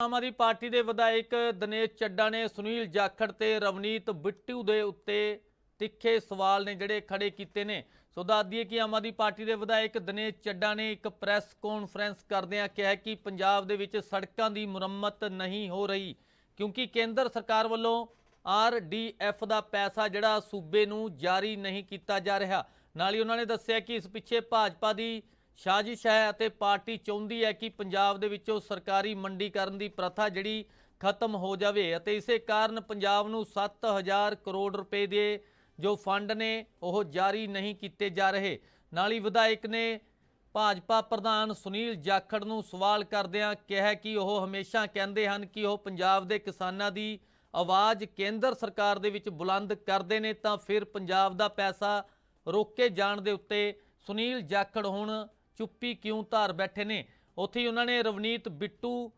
Aam Aadmi party ਦੇ ਵਿਧਾਇਕ ਦਿਨੇਸ਼ ਚੱਡਾ ਨੇ ਸੁਨੀਲ ਜਾਖੜ ਤੇ ਰਵਨੀਤ ਬਿੱਟੂ ਦੇ ਉੱਤੇ ਤਿੱਖੇ ਸਵਾਲ ਨੇ ਜਿਹੜੇ ਖੜੇ ਕੀਤੇ ਨੇ। ਸੋ ਦੱਸ ਦਈਏ ਕਿ ਆਮ ਆਦਮੀ ਪਾਰਟੀ ਦੇ ਵਿਧਾਇਕ ਦਿਨੇਸ਼ ਚੱਡਾ ਨੇ ਇੱਕ ਪ੍ਰੈਸ ਕਾਨਫਰੰਸ ਕਰਦਿਆਂ ਕਿਹਾ ਕਿ ਪੰਜਾਬ ਦੇ ਵਿੱਚ ਸੜਕਾਂ ਦੀ ਮੁਰੰਮਤ ਨਹੀਂ ਹੋ ਰਹੀ, ਕਿਉਂਕਿ ਕੇਂਦਰ ਸਰਕਾਰ ਵੱਲੋਂ ਆਰਡੀਐਫ ਦਾ ਪੈਸਾ ਜਿਹੜਾ ਸੂਬੇ ਨੂੰ ਜਾਰੀ ਨਹੀਂ ਕੀਤਾ ਜਾ ਰਿਹਾ। ਨਾਲ ਹੀ ਉਹਨਾਂ ਨੇ ਦੱਸਿਆ ਕਿ ਇਸ ਪਿੱਛੇ ਭਾਜਪਾ ਦੀ ਸਾਜ਼ਿਸ਼ ਹੈ ਅਤੇ ਪਾਰਟੀ ਚਾਹੁੰਦੀ ਹੈ ਕਿ ਪੰਜਾਬ ਦੇ ਵਿੱਚੋਂ ਸਰਕਾਰੀ ਮੰਡੀਕਰਨ ਦੀ ਪ੍ਰਥਾ ਜਿਹੜੀ ਖਤਮ ਹੋ ਜਾਵੇ ਅਤੇ ਇਸੇ ਕਾਰਨ ਪੰਜਾਬ ਨੂੰ 7000 ਕਰੋੜ ਰੁਪਏ ਦੇ ਜੋ ਫੰਡ ਨੇ ਉਹ ਜਾਰੀ ਨਹੀਂ ਕੀਤੇ ਜਾ ਰਹੇ। ਨਾਲ ਹੀ ਵਿਧਾਇਕ ਨੇ ਭਾਜਪਾ ਪ੍ਰਧਾਨ ਸੁਨੀਲ ਜਾਖੜ ਨੂੰ ਸਵਾਲ ਕਰਦਿਆਂ ਕਿਹਾ ਕਿ ਉਹ ਹਮੇਸ਼ਾ ਕਹਿੰਦੇ ਹਨ ਕਿ ਉਹ ਪੰਜਾਬ ਦੇ ਕਿਸਾਨਾਂ ਦੀ ਆਵਾਜ਼ ਕੇਂਦਰ ਸਰਕਾਰ ਦੇ ਵਿੱਚ ਬੁਲੰਦ ਕਰਦੇ ਨੇ ਤਾਂ ਫਿਰ ਪੰਜਾਬ ਦਾ ਪੈਸਾ ਰੋਕੇ ਜਾਣ ਦੇ ਉੱਤੇ ਸੁਨੀਲ ਜਾਖੜ ਹੁਣ ਚੁੱਪੀ ਕਿਉਂ ਧਾਰ ਬੈਠੇ ਨੇ? ਉੱਥੇ ਹੀ ਉਹਨਾਂ ਨੇ ਰਵਨੀਤ ਬਿੱਟੂ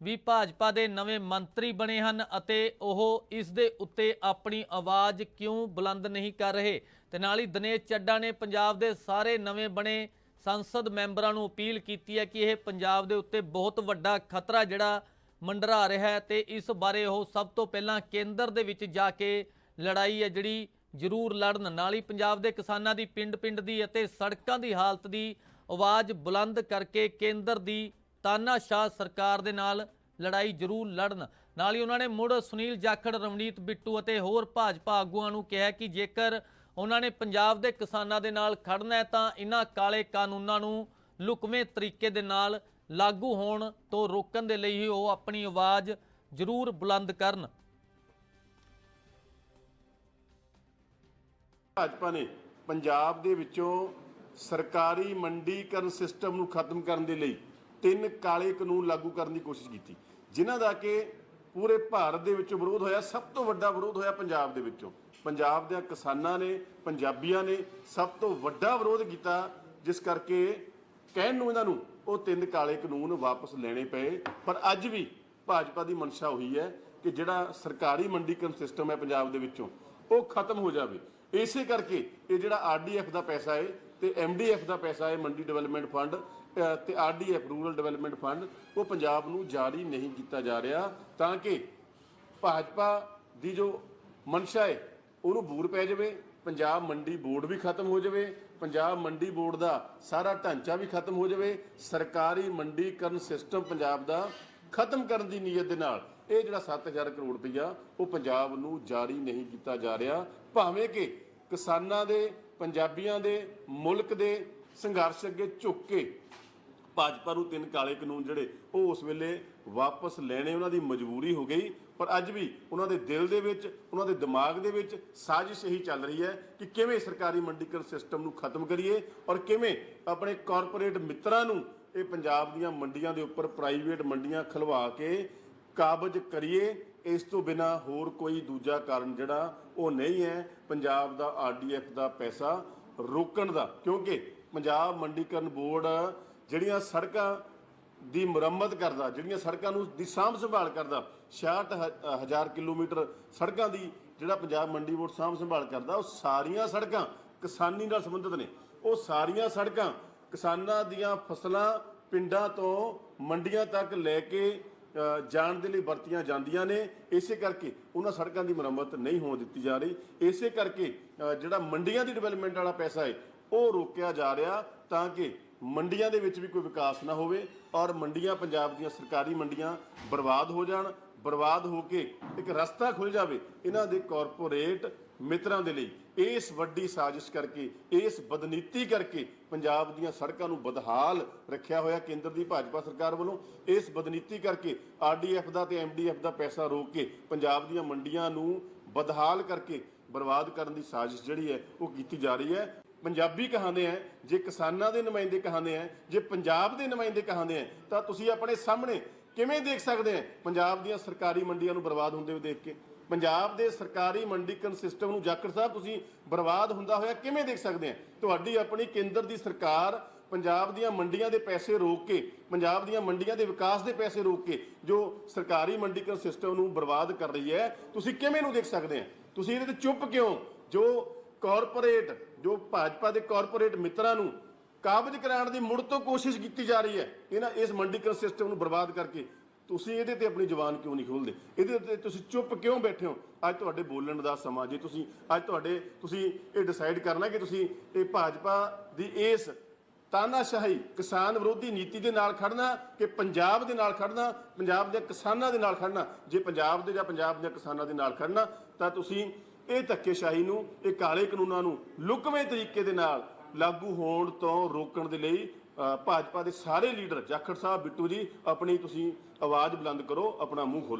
ਵੀ ਭਾਜਪਾ ਦੇ ਨਵੇਂ ਮੰਤਰੀ ਬਣੇ ਹਨ ਅਤੇ ਉਹ ਇਸ ਦੇ ਉੱਤੇ ਆਪਣੀ ਆਵਾਜ਼ ਕਿਉਂ ਬੁਲੰਦ ਨਹੀਂ ਕਰ ਰਹੇ? ਤੇ ਨਾਲ ਹੀ ਦਿਨੇਸ਼ ਚੱਡਾ ਨੇ ਪੰਜਾਬ ਦੇ ਸਾਰੇ ਨਵੇਂ ਬਣੇ ਸੰਸਦ ਮੈਂਬਰਾਂ ਨੂੰ ਅਪੀਲ ਕੀਤੀ ਹੈ ਕਿ ਇਹ ਪੰਜਾਬ ਦੇ ਉੱਤੇ ਬਹੁਤ ਵੱਡਾ ਖਤਰਾ ਜਿਹੜਾ ਮੰਡਰਾ ਰਿਹਾ ਹੈ ਤੇ ਇਸ ਬਾਰੇ ਉਹ ਸਭ ਤੋਂ ਪਹਿਲਾਂ ਕੇਂਦਰ ਦੇ ਵਿੱਚ ਜਾ ਕੇ ਲੜਾਈ ਹੈ ਜਿਹੜੀ ਜ਼ਰੂਰ ਲੜਨ। ਨਾਲ ਹੀ ਪੰਜਾਬ ਦੇ ਕਿਸਾਨਾਂ ਦੀ ਪਿੰਡ-ਪਿੰਡ ਦੀ ਅਤੇ ਸੜਕਾਂ ਦੀ ਹਾਲਤ ਦੀ ਆਵਾਜ਼ ਬੁਲੰਦ ਕਰਕੇ ਕੇਂਦਰ ਦੀ ਤਾਨਾਸ਼ਾਹ ਸਰਕਾਰ ਦੇ ਨਾਲ ਲੜਾਈ ਜ਼ਰੂਰ ਲੜਨ। ਨਾਲ ਹੀ ਉਹਨਾਂ ਨੇ ਮੁੜ ਸੁਨੀਲ ਜਾਖੜ, ਰਵਨੀਤ ਬਿੱਟੂ ਅਤੇ ਹੋਰ ਭਾਜਪਾ ਆਗੂਆਂ ਨੂੰ ਕਿਹਾ ਕਿ ਜੇਕਰ ਉਹਨਾਂ ਨੇ ਪੰਜਾਬ ਦੇ ਕਿਸਾਨਾਂ ਦੇ ਨਾਲ ਖੜਨਾ ਹੈ ਤਾਂ ਇਹਨਾਂ ਕਾਲੇ ਕਾਨੂੰਨਾਂ ਨੂੰ ਲੁਕਵੇਂ ਤਰੀਕੇ ਦੇ ਨਾਲ ਲਾਗੂ ਹੋਣ ਤੋਂ ਰੋਕਣ ਦੇ ਲਈ ਹੀ ਉਹ ਆਪਣੀ ਆਵਾਜ਼ ਜ਼ਰੂਰ ਬੁਲੰਦ ਕਰਨ। ਭਾਜਪਾ ਨੇ ਪੰਜਾਬ ਦੇ ਵਿੱਚੋਂ ਸਰਕਾਰੀ ਮੰਡੀਕਰਨ ਸਿਸਟਮ ਨੂੰ ਖਤਮ ਕਰਨ ਦੇ ਲਈ ਤਿੰਨ ਕਾਲੇ ਕਾਨੂੰਨ ਲਾਗੂ ਕਰਨ ਦੀ ਕੋਸ਼ਿਸ਼ ਕੀਤੀ, ਜਿਨ੍ਹਾਂ ਦਾ ਕਿ ਪੂਰੇ ਭਾਰਤ ਦੇ ਵਿੱਚੋਂ ਵਿਰੋਧ ਹੋਇਆ, ਸਭ ਤੋਂ ਵੱਡਾ ਵਿਰੋਧ ਹੋਇਆ ਪੰਜਾਬ ਦੇ ਵਿੱਚੋਂ। ਪੰਜਾਬ ਦੇ ਕਿਸਾਨਾਂ ਨੇ, ਪੰਜਾਬੀਆਂ ਨੇ ਸਭ ਤੋਂ ਵੱਡਾ ਵਿਰੋਧ ਕੀਤਾ, ਜਿਸ ਕਰਕੇ ਕਹਿਣ ਨੂੰ ਇਹਨਾਂ ਨੂੰ ਉਹ ਤਿੰਨ ਕਾਲੇ ਕਾਨੂੰਨ ਵਾਪਸ ਲੈਣੇ ਪਏ। ਪਰ ਅੱਜ ਵੀ ਭਾਜਪਾ ਦੀ ਮਨਸ਼ਾ ਉਹੀ ਹੈ ਕਿ ਜਿਹੜਾ ਸਰਕਾਰੀ ਮੰਡੀਕਰਨ ਸਿਸਟਮ ਹੈ ਪੰਜਾਬ ਦੇ ਵਿੱਚੋਂ, ਉਹ ਖਤਮ ਹੋ ਜਾਵੇ। ਇਸੇ ਕਰਕੇ ਇਹ ਜਿਹੜਾ ਆਰਡੀਐਫ ਦਾ ਪੈਸਾ ਹੈ ਤੇ ਐਮਡੀਐਫ ਦਾ ਪੈਸਾ ਹੈ ਮੰਡੀ ਡਿਵੈਲਪਮੈਂਟ ਫੰਡ ਅ, ਤੇ ਆਰਡੀਐਫ ਰੂਰਲ ਡਿਵੈਲਪਮੈਂਟ ਫੰਡ ਉਹ ਪੰਜਾਬ ਨੂੰ ਜਾਰੀ ਨਹੀਂ ਕੀਤਾ ਜਾ ਰਿਹਾ ਤਾਂ ਕਿ ਭਾਜਪਾ ਦੀ ਜੋ ਮਨਸ਼ਾ ਹੈ ਉਹਨੂੰ ਬੂਰ ਪੈ ਜਾਵੇ ਪੰਜਾਬ ਮੰਡੀ ਬੋਰਡ ਵੀ ਖਤਮ ਹੋ ਜਾਵੇ ਪੰਜਾਬ ਮੰਡੀ ਬੋਰਡ ਦਾ ਸਾਰਾ ਢਾਂਚਾ ਵੀ ਖਤਮ ਹੋ ਜਾਵੇ ਸਰਕਾਰੀ ਮੰਡੀਕਰਨ ਸਿਸਟਮ ਪੰਜਾਬ ਦਾ ਖਤਮ ਕਰਨ ਦੀ ਨੀਅਤ ਦੇ ਨਾਲ ਇਹ ਜਿਹੜਾ 7000 ਕਰੋੜ ਰੁਪਈਆ ਉਹ ਪੰਜਾਬ ਨੂੰ ਜਾਰੀ ਨਹੀਂ ਕੀਤਾ ਜਾ ਰਿਹਾ ਭਾਵੇਂ ਕਿ ਕਿਸਾਨਾਂ ਦੇ ਪੰਜਾਬੀਆਂ ਦੇ ਮੁਲਕ ਦੇ ਸੰਘਰਸ਼ ਅੱਗੇ ਝੁੱਕ ਕੇ ਭਾਜਪਾ ਨੂੰ ਤਿੰਨ ਕਾਲੇ ਕਾਨੂੰਨ ਜਿਹੜੇ ਉਹ ਉਸ ਵੇਲੇ ਵਾਪਸ ਲੈਣੇ ਉਹਨਾਂ ਦੀ ਮਜਬੂਰੀ ਹੋ ਗਈ। ਪਰ ਅੱਜ ਵੀ ਉਹਨਾਂ ਦੇ ਦਿਲ ਦੇ ਵਿੱਚ, ਉਹਨਾਂ ਦੇ ਦਿਮਾਗ ਦੇ ਵਿੱਚ ਸਾਜ਼ਿਸ਼ ਇਹੀ ਚੱਲ ਰਹੀ ਹੈ ਕਿ ਕਿਵੇਂ ਸਰਕਾਰੀ ਮੰਡੀਕਰਨ ਸਿਸਟਮ ਨੂੰ ਖਤਮ ਕਰੀਏ ਔਰ ਕਿਵੇਂ ਆਪਣੇ ਕਾਰਪੋਰੇਟ ਮਿੱਤਰਾਂ ਨੂੰ ਇਹ ਪੰਜਾਬ ਦੀਆਂ ਮੰਡੀਆਂ ਦੇ ਉੱਪਰ ਪ੍ਰਾਈਵੇਟ ਮੰਡੀਆਂ ਖਲਵਾ ਕੇ ਕਾਬਜ ਕਰੀਏ, ਇਸ ਤੋਂ ਬਿਨਾ ਹੋਰ ਕੋਈ ਦੂਜਾ ਕਾਰਨ ਜਿਹੜਾ ਉਹ ਨਹੀਂ ਹੈ ਪੰਜਾਬ ਦਾ ਆਰਡੀਐਫ ਦਾ ਪੈਸਾ ਰੋਕਣ ਦਾ। ਕਿਉਂਕਿ ਪੰਜਾਬ ਮੰਡੀਕਰਨ ਬੋਰਡ ਜਿਹੜੀਆਂ ਸੜਕਾਂ ਦੀ ਮੁਰੰਮਤ ਕਰਦਾ, ਜਿਹੜੀਆਂ ਸੜਕਾਂ ਨੂੰ ਦੀ ਸਾਂਭ ਸੰਭਾਲ ਕਰਦਾ 66000 ਕਿਲੋਮੀਟਰ ਸੜਕਾਂ ਦੀ ਜਿਹੜਾ ਪੰਜਾਬ ਮੰਡੀ ਬੋਰਡ ਸਾਂਭ ਸੰਭਾਲ ਕਰਦਾ, ਉਹ ਸਾਰੀਆਂ ਸੜਕਾਂ ਕਿਸਾਨੀ ਨਾਲ ਸੰਬੰਧਿਤ ਨੇ। ਉਹ ਸਾਰੀਆਂ ਸੜਕਾਂ ਕਿਸਾਨਾਂ ਦੀਆਂ ਫਸਲਾਂ ਪਿੰਡਾਂ ਤੋਂ ਮੰਡੀਆਂ ਤੱਕ ਲੈ ਕੇ ਜਾਣ ਦੇ ਲਈ ਵਰਤੀਆਂ ਜਾਂਦੀਆਂ ਨੇ। ਇਸੇ ਕਰਕੇ ਉਹਨਾਂ ਸੜਕਾਂ ਦੀ ਮੁਰੰਮਤ ਨਹੀਂ ਹੋਣ ਦਿੱਤੀ ਜਾ ਰਹੀ। ਇਸੇ ਕਰਕੇ ਜਿਹੜਾ ਮੰਡੀਆਂ ਦੀ ਡਿਵੈਲਪਮੈਂਟ ਵਾਲਾ ਪੈਸਾ ਹੈ, ਉਹ ਰੋਕਿਆ ਜਾ ਰਿਹਾ ਤਾਂ ਕਿ ਮੰਡੀਆਂ ਦੇ ਵਿੱਚ ਵੀ ਕੋਈ ਵਿਕਾਸ ਨਾ ਹੋਵੇ ਔਰ ਮੰਡੀਆਂ ਪੰਜਾਬ ਦੀਆਂ ਸਰਕਾਰੀ ਮੰਡੀਆਂ ਬਰਬਾਦ ਹੋ ਜਾਣ। ਬਰਬਾਦ ਹੋ ਕੇ ਇੱਕ ਰਸਤਾ ਖੁੱਲ ਜਾਵੇ। ਇਹਨਾਂ ਦੇ ਕਾਰਪੋਰੇਟ ਮਿੱਤਰਾਂ ਦੇ ਲਈ, ਇਸ ਵੱਡੀ ਸਾਜ਼ਿਸ਼ ਕਰਕੇ, ਇਸ ਬਦਨੀਤੀ ਕਰਕੇ ਪੰਜਾਬ ਦੀਆਂ ਸੜਕਾਂ ਨੂੰ ਬਦਹਾਲ ਰੱਖਿਆ ਹੋਇਆ ਕੇਂਦਰ ਦੀ ਭਾਜਪਾ ਸਰਕਾਰ ਵੱਲੋਂ। ਇਸ ਬਦਨੀਤੀ ਕਰਕੇ ਆਰਡੀਐਫ ਦਾ ਤੇ ਐਮਡੀਐਫ ਦਾ ਪੈਸਾ ਰੋਕ ਕੇ ਪੰਜਾਬ ਦੀਆਂ ਮੰਡੀਆਂ ਨੂੰ ਬਦਹਾਲ ਕਰਕੇ ਬਰਬਾਦ ਕਰਨ ਦੀ ਸਾਜ਼ਿਸ਼ ਜਿਹੜੀ ਹੈ, ਉਹ ਕੀਤੀ ਜਾ ਰਹੀ ਹੈ। ਪੰਜਾਬੀ ਕਹਾਉਂਦੇ ਆ, ਜੇ ਕਿਸਾਨਾਂ ਦੇ ਨੁਮਾਇੰਦੇ ਕਹਾਉਂਦੇ ਆ, ਜੇ ਪੰਜਾਬ ਦੇ ਨੁਮਾਇੰਦੇ ਕਹਾਉਂਦੇ ਆ, ਤਾਂ ਤੁਸੀਂ ਆਪਣੇ ਸਾਹਮਣੇ ਕਿਵੇਂ ਦੇਖ ਸਕਦੇ ਆ? ਪੰਜਾਬ ਦੀਆਂ ਸਰਕਾਰੀ ਮੰਡੀਆਂ ਨੂੰ ਬਰਬਾਦ ਹੁੰਦੇ ਹੋਏ ਦੇਖ ਕੇ। ਪੰਜਾਬ ਦੇ ਸਰਕਾਰੀ ਮੰਡੀਕਰਨ ਸਿਸਟਮ ਨੂੰ ਜਾਖੜ ਸਾਹਿਬ, ਤੁਸੀਂ ਬਰਬਾਦ ਹੁੰਦਾ ਹੋਇਆ ਕਿਵੇਂ ਦੇਖ ਸਕਦੇ ਆ? ਤੁਹਾਡੀ ਆਪਣੀ ਕੇਂਦਰ ਦੀ ਸਰਕਾਰ ਪੰਜਾਬ ਦੀਆਂ ਮੰਡੀਆਂ ਦੇ ਪੈਸੇ ਰੋਕ ਕੇ, ਪੰਜਾਬ ਦੀਆਂ ਮੰਡੀਆਂ ਦੇ ਵਿਕਾਸ ਦੇ ਪੈਸੇ ਰੋਕ ਕੇ, ਜੋ ਸਰਕਾਰੀ ਮੰਡੀਕਰਨ ਸਿਸਟਮ ਨੂੰ ਬਰਬਾਦ ਕਰ ਰਹੀ ਹੈ, ਤੁਸੀਂ ਕਿਵੇਂ ਨੂੰ ਦੇਖ ਸਕਦੇ ਆ? ਤੁਸੀਂ ਇਹਦੇ ਤੇ ਚੁੱਪ ਕਿਉਂ? ਜੋ ਕਾਰਪੋਰੇਟ ਜੋ ਭਾਜਪਾ ਦੇ ਕਾਰਪੋਰੇਟ ਮਿੱਤਰਾਂ ਨੂੰ ਕਾਬਜ ਕਰਾਉਣ ਦੀ ਮੁੜ ਤੋਂ ਕੋਸ਼ਿਸ਼ ਕੀਤੀ ਜਾ ਰਹੀ ਹੈ ਇਹਨਾਂ ਇਸ ਮੰਡੀਕਰਨ ਸਿਸਟਮ ਨੂੰ ਬਰਬਾਦ ਕਰਕੇ ਤੁਸੀਂ ਇਹਦੇ ਤੇ ਆਪਣੀ ਜ਼ੁਬਾਨ ਕਿਉਂ ਨਹੀਂ ਖੋਲਦੇ? ਇਹਦੇ ਉੱਤੇ ਤੁਸੀਂ ਚੁੱਪ ਕਿਉਂ ਬੈਠੇ ਹੋ? ਅੱਜ ਤੁਹਾਡੇ ਬੋਲਣ ਦਾ ਸਮਾਂ, ਜੇ ਤੁਸੀਂ ਅੱਜ ਤੁਹਾਡੇ, ਤੁਸੀਂ ਇਹ ਡਿਸਾਈਡ ਕਰਨਾ ਕਿ ਤੁਸੀਂ ਇਹ ਭਾਜਪਾ ਦੀ ਇਸ ਤਾਨਾਸ਼ਾਹੀ ਕਿਸਾਨ ਵਿਰੋਧੀ ਨੀਤੀ ਦੇ ਨਾਲ ਖੜਨਾ ਕਿ ਪੰਜਾਬ ਦੇ ਨਾਲ ਖੜਨਾ, ਪੰਜਾਬ ਦੇ ਕਿਸਾਨਾਂ ਦੇ ਨਾਲ ਖੜਨਾ? ਜੇ ਪੰਜਾਬ ਦੇ ਜਾਂ ਪੰਜਾਬ ਦੇ ਕਿਸਾਨਾਂ ਦੇ ਨਾਲ ਖੜਨਾ, ਤਾਂ ਤੁਸੀਂ ਇਹ ਧੱਕੇਸ਼ਾਹੀ ਨੂੰ, ਇਹ ਕਾਲੇ ਕਾਨੂੰਨਾਂ ਨੂੰ ਲੁਕਵੇਂ ਤਰੀਕੇ ਦੇ ਨਾਲ ਲਾਗੂ ਹੋਣ ਤੋਂ ਰੋਕਣ ਦੇ ਲਈ ਭਾਜਪਾ ਦੇ ਸਾਰੇ ਲੀਡਰ, ਜਾਖੜ ਸਾਹਿਬ, ਬਿੱਟੂ ਜੀ, ਆਪਣੀ ਤੁਸੀਂ ਆਵਾਜ਼ ਬੁਲੰਦ ਕਰੋ, ਆਪਣਾ ਮੂੰਹ ਖੋਲ੍ਹੋ।